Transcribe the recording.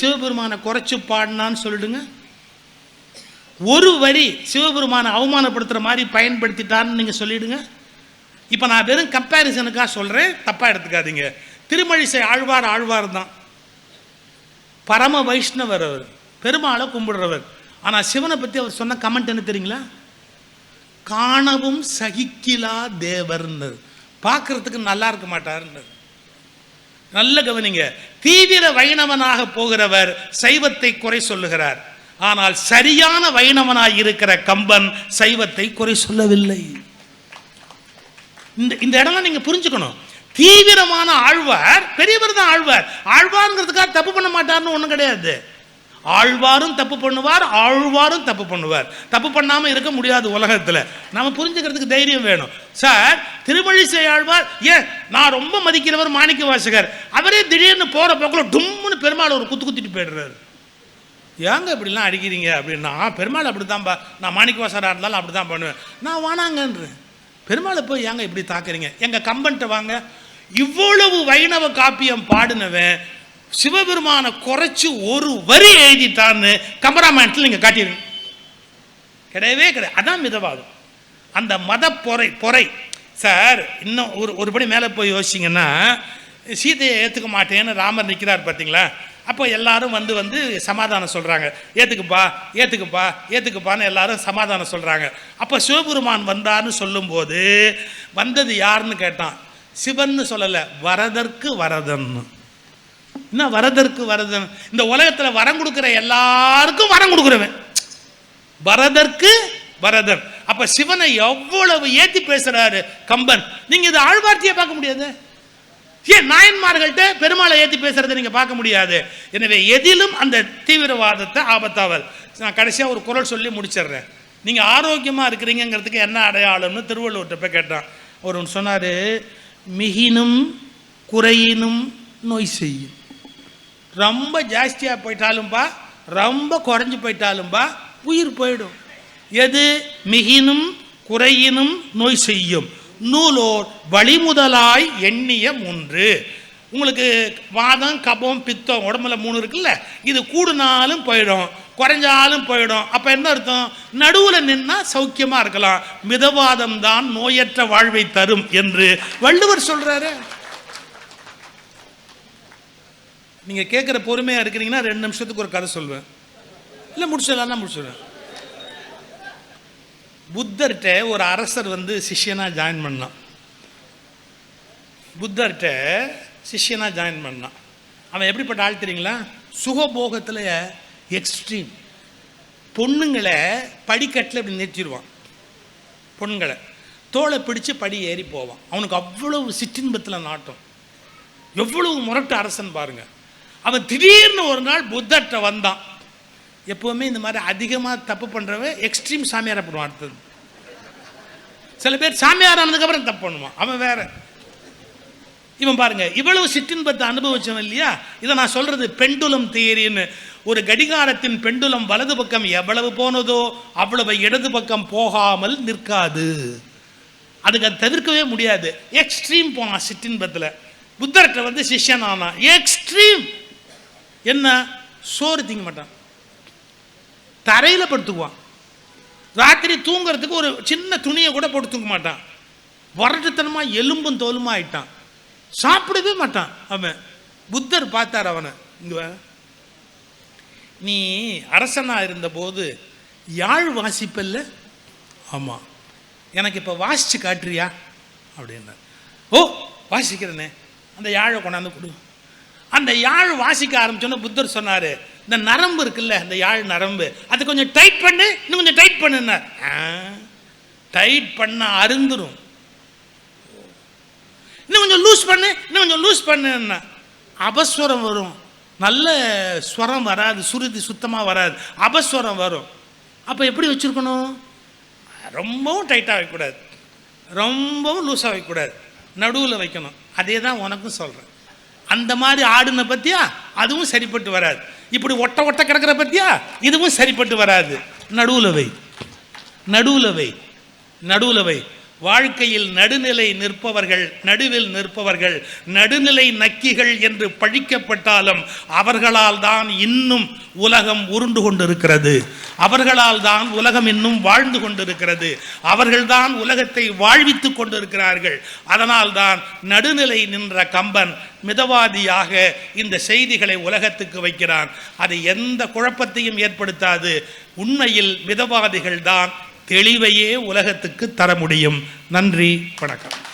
சிவபெருமானை குறைச்சி பாடினான்னு சொல்லிடுங்க. ஒரு வரி சிவபெருமானை அவமானப்படுத்துகிற மாதிரி பயன்படுத்திட்டான்னு நீங்கள் சொல்லிடுங்க. இப்போ நான் வெறும் கம்பேரிசனுக்காக சொல்கிறேன் தப்பாக எடுத்துக்காதீங்க. திருமழிசை ஆழ்வார் ஆழ்வார் தான். பரம வைஷ்ணவர் அவர் பெருமாளை கும்பிடுறவர். ஆனால் சிவனை பற்றி அவர் சொன்ன கமெண்ட் என்ன தெரியுங்களா? காணவும் சகிக்கிலா தேவர்னர் பார்க்கறதுக்கு நல்லா இருக்க மாட்டார்னர் நல்ல கவனிங்க. தீவிர வைணவனாக போகிறவர் சைவத்தை குறை சொல்லுகிறார். ஆனால் சரியான வைணவனாய் இருக்கிற கம்பன் சைவத்தை குறை சொல்லவில்லை. இந்த இந்த இடம் நீங்க புரிஞ்சுக்கணும். தீவிரமான ஆழ்வார் பெரியவர் தான் ஆழ்வார். ஆழ்வார்ங்கிறதுக்காக தப்பு பண்ண மாட்டார்னு ஒன்றும் கிடையாது. ஆழ்வாரும் தப்பு பண்ணுவார் ஆழ்வாரும் தப்பு பண்ணுவார். தப்பு பண்ணாமல் இருக்க முடியாது உலகத்தில். நம்ம புரிஞ்சுக்கிறதுக்கு தைரியம் வேணும். சார் திருமழிசை ஆழ்வார் ஏன் நான் ரொம்ப மதிக்கிறவர் மாணிக்க வாசகர் அவரே திடீர்னு போற போக்கில் டும்முன்னு பெருமாள் ஒரு குத்து குத்திட்டு போயிடுறாரு. ஏங்க இப்படிலாம் அடிக்கிறீங்க அப்படின்னா பெருமாள் அப்படித்தான்பா நான் மாணிக்க வாசகராக இருந்தாலும் அப்படி தான் பண்ணுவேன். நான் வானாங்கன்றேன். பெருமாளை போய் ஏங்க இப்படி தாக்குறீங்க? எங்கள் கம்பன்ட்ட வாங்க. இவ்வளவு வைணவ காப்பியம் பாடினவன் சிவபெருமானை குறைச்சி ஒரு வரி எழுதிட்டான்னு கம்பராமாயணத்தில் நீங்கள் காட்டிடுங்க. கிடையவே கிடையாது. அதான் மிதவாதம். அந்த மத பொறை பொறை. சார் இன்னும் ஒரு ஒரு படி மேலே போய் யோசிச்சிங்கன்னா சீதையை ஏற்றுக்க மாட்டேன்னு ராமர் நிற்கிறார் பார்த்தீங்களா? அப்போ எல்லாரும் வந்து வந்து சமாதானம் சொல்கிறாங்க ஏற்றுக்குப்பா ஏற்றுக்குப்பா ஏற்றுக்குப்பான்னு எல்லாரும் சமாதானம் சொல்கிறாங்க அப்போ சிவபெருமான் வந்தார்னு சொல்லும்போது வந்தது யாருன்னு கேட்டான்? சிவன்னு சொல்லலை. வரதற்கு வரதன்னு. என்ன வரதற்கு வரதன்? இந்த உலகத்தில் வரம் கொடுக்குற எல்லாருக்கும் வரம் கொடுக்குறவன். வரதற்கு வரதன். அப்ப சிவனை எவ்வளவு ஏத்தி பேசுறாரு? கம்பன் நீங்க இது ஆழ்வார்த்தியை பார்க்க முடியாது? ஏன் நாயன்மார்கள்ட்ட பெருமாளை ஏத்தி பேசுறதை நீங்க பார்க்க முடியாது? எனவே எதிலும் அந்த தீவிரவாதத்தை ஆபத்தாவல் நான் கடைசியா ஒரு குரல் சொல்லி முடிச்சிடுறேன். நீங்க ஆரோக்கியமா இருக்கிறீங்கிறதுக்கு என்ன அடையாளம்னு திருவள்ளுவர்கிட்ட போய் கேட்டான். அவர் ஒன்று சொன்னாரு மிகினும் குறையினும் நோய் செய்யும். ரொம்ப ஜாஸ்தியாக போயிட்டாலும்பா ரொம்ப குறைஞ்சி போயிட்டாலும்பா உயிர் போயிடும். எது? மிகினும் குறையினும் நோய் செய்யும். நூலோர் வழிமுதலாய் எண்ணிய மூன்று. உங்களுக்கு வாதம் கபம் பித்தம் உடம்புல மூணு இருக்குல்ல இது கூடுனாலும் போயிடும் குறைஞ்சாலும் போயிடும். அப்போ என்ன அர்த்தம்? நடுவில் நின்னா சௌக்கியமாக இருக்கலாம். மிதவாதம் தான் நோயற்ற வாழ்வை தரும் என்று வள்ளுவர் சொல்கிறாரு நீங்கள் கேட்குற பொறுமையாக இருக்கிறீங்கன்னா ரெண்டு நிமிஷத்துக்கு ஒரு கதை சொல்வேன். இல்லை முடிச்சிடலாம் முடிச்சிடுவேன் புத்தர்கிட்ட ஒரு அரசர் வந்து சிஷ்யனா ஜாயின் பண்ணான். புத்தர்கிட்ட சிஷ்யனா ஜாயின் பண்ணான். அவன் எப்படிப்பட்ட ஆள் தெரியுங்களா? சுகபோகத்தில் எக்ஸ்ட்ரீம் பொண்ணுங்களை படிக்கட்டில் இப்படி நிறுத்திடுவான். பொண்ணுங்களை. தோலை பிடிச்சு படி ஏறி போவான். அவனுக்கு அவ்வளவு சிற்றின்பத்தில் நாட்டம். எவ்வளவு முரட்டு அரசன் பாருங்கள் அவன் திடீர்னு ஒரு நாள் புத்தர்கிட்ட வந்தான். எப்பவுமே இந்த மாதிரி அதிகமாக தப்பு பண்ணுறவன் எக்ஸ்ட்ரீம் சாமியாரை போடுவான் அடுத்தது. சில பேர் சாமியார் ஆனதுக்கப்புறம் தப்பு பண்ணுவான். அவன் வேற. இவன் பாருங்க இவ்வளவு சிற்றின்பத்தை அனுபவிச்சவன் இல்லையா? இதை நான் சொல்றது பெண்டுலம் தியரின்னு ஒரு கடிகாரத்தின் பெண்டுலம் வலது பக்கம் எவ்வளவு போனதோ அவ்வளவு இடது பக்கம் போகாமல் நிற்காது. அதுக்கு அதை தவிர்க்கவே முடியாது. எக்ஸ்ட்ரீம் போனான் சிற்றின்பத்தில். புத்தர்கிட்ட வந்து சிஷ்யன் ஆனான் எக்ஸ்ட்ரீம் என்ன? சோறு திங்க மாட்டான். தரையில் படுத்துக்குவான். ராத்திரி தூங்குறதுக்கு ஒரு சின்ன துணியை கூட போட்டு தூங்க மாட்டான். வரட்டுத்தனமா எலும்பும் தோலுமா ஆயிட்டான். சாப்பிடவே மாட்டான் அவன். புத்தர் பார்த்தார் அவனை. இங்க நீ அரசனா இருந்தபோது யாழ் வாசிப்பல்ல? ஆமாம் எனக்கு இப்போ வாசிச்சு காட்டுறியா? அப்படின்னா ஓ வாசிக்கிறேனே. அந்த யாழை கொண்டாந்து கொடு. அந்த யாழ் வாசிக்க ஆரம்பிச்சோன்னு புத்தர் சொன்னார் இந்த நரம்பு இருக்குல்ல இந்த யாழ் நரம்பு அது கொஞ்சம் டைட் பண்ணு இன்னும் கொஞ்சம் டைட் பண்ணுனார் டைட் பண்ண அருந்துரும். இன்னும் கொஞ்சம் லூஸ் பண்ணு இன்னும் கொஞ்சம் லூஸ் பண்ணுன்னா அபஸ்வரம் வரும். நல்ல ஸ்வரம் வராது சுருதி சுத்தமாக வராது அபஸ்வரம் வரும். அப்போ எப்படி வச்சுருக்கணும்? ரொம்பவும் டைட்டாக வைக்கக்கூடாது ரொம்பவும் லூஸாக வைக்கக்கூடாது நடுவில் வைக்கணும். அதே தான் உனக்கும் சொல்கிறேன் அந்த மாதிரி ஆடுன பத்தியா? அதுவும் சரிப்பட்டு வராது. இப்படி ஒட்ட ஒட்ட கிடக்கிற பத்தியா? இதுவும் சரிப்பட்டு வராது. நடுவில் வை. நடுவில் வை. நடுவில் வை. வாழ்க்கையில் நடுநிலை நிற்பவர்கள் நடுவில் நிற்பவர்கள் நடுநிலை நக்கிகள் என்று பழிக்கப்பட்டாலும் அவர்களால் தான் இன்னும் உலகம் உருண்டு கொண்டிருக்கிறது. அவர்களால் தான் உலகம் இன்னும் வாழ்ந்து கொண்டிருக்கிறது. அவர்கள்தான் உலகத்தை வாழ்வித்துக் கொண்டிருக்கிறார்கள். அதனால் தான் நடுநிலை நின்ற கம்பன் மிதவாதியாக இந்த செய்திகளை உலகத்துக்கு வைக்கிறான். அது எந்த குழப்பத்தையும் ஏற்படுத்தாது. உண்மையில் மிதவாதிகள் தான் தெளிவையே உலகத்துக்கு தர முடியும். நன்றி வணக்கம்.